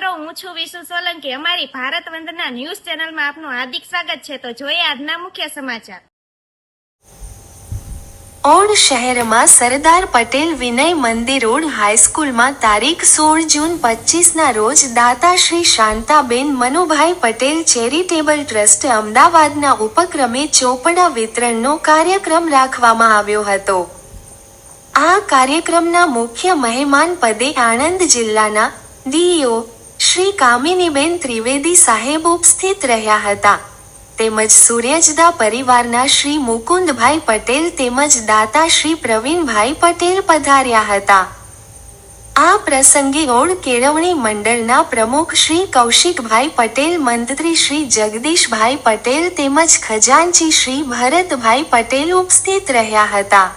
હું છું વિશુ સોલંકી. અમારી ભારત વંદના ન્યૂઝ ચેનલમાં આપનું હાર્દિક સ્વાગત છે. તો જોઈએ આજના મુખ્ય સમાચાર. ઓણ શહેરમાં સરદાર પટેલ વિનય મંદિર રોડ હાઈસ્કૂલમાં તારીખ સોળ જૂન પચીસના રોજ દાતા શ્રી શાંતાબેન મનુભાઈ પટેલ ચેરિટેબલ ટ્રસ્ટ અમદાવાદના ઉપક્રમે ચોપડા વિતરણનો કાર્યક્રમ રાખવામાં આવ્યો હતો. આ કાર્યક્રમના મુખ્ય મહેમાન પદે આણંદ જિલ્લાના ડીઓ શ્રી કામિનીબેન ત્રિવેદી સાહેબ ઉપસ્થિત રહ્યા હતા. તેમજ સૂર્યજદા પરિવારના શ્રી મુકુંદભાઈ પટેલ તેમજ દાતા શ્રી પ્રવીણભાઈ પટેલ પધાર્યા હતા. આ પ્રસંગે ઓળ કેળવણી મંડળના પ્રમુખ શ્રી કૌશિકભાઈ પટેલ, મંત્રી શ્રી જગદીશભાઈ પટેલ તેમજ ખજાનચી શ્રી ભરતભાઈ પટેલ ઉપસ્થિત રહ્યા હતા.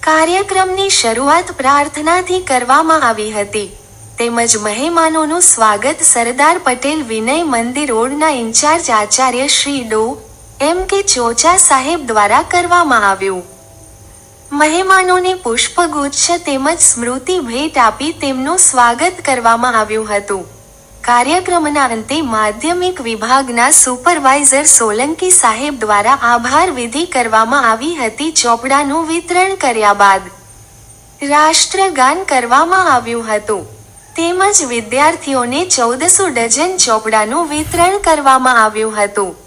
કાર્યક્રમની શરૂઆત પ્રાર્થનાથી કરવામાં આવી હતી. તેમજ મહેમાનોનું સ્વાગત સરદાર પટેલ વિનય મંદિર રોડના ઇન્ચાર્જ આચાર્ય શ્રી ડો એમ કે ચોચા સાહેબ દ્વારા કરવામાં આવ્યું. મહેમાનોને પુષ્પગુચ્છ તેમજ સ્મૃતિ ભેટ આપી તેમનું સ્વાગત કરવામાં આવ્યું હતું. કાર્યક્રમના અંતે માધ્યમિક વિભાગના સુપરવાઇઝર સોલંકી સાહેબ દ્વારા આભાર વિધિ કરવામાં આવી હતી ચોપડાનું વિતરણ કર્યા બાદ. રાષ્ટ્રગાન કરવામાં આવ્યું હતું. તેમજ વિદ્યાર્થીઓને ચૌદસો ડઝન ચોપડાનું વિતરણ કરવામાં આવ્યું હતું.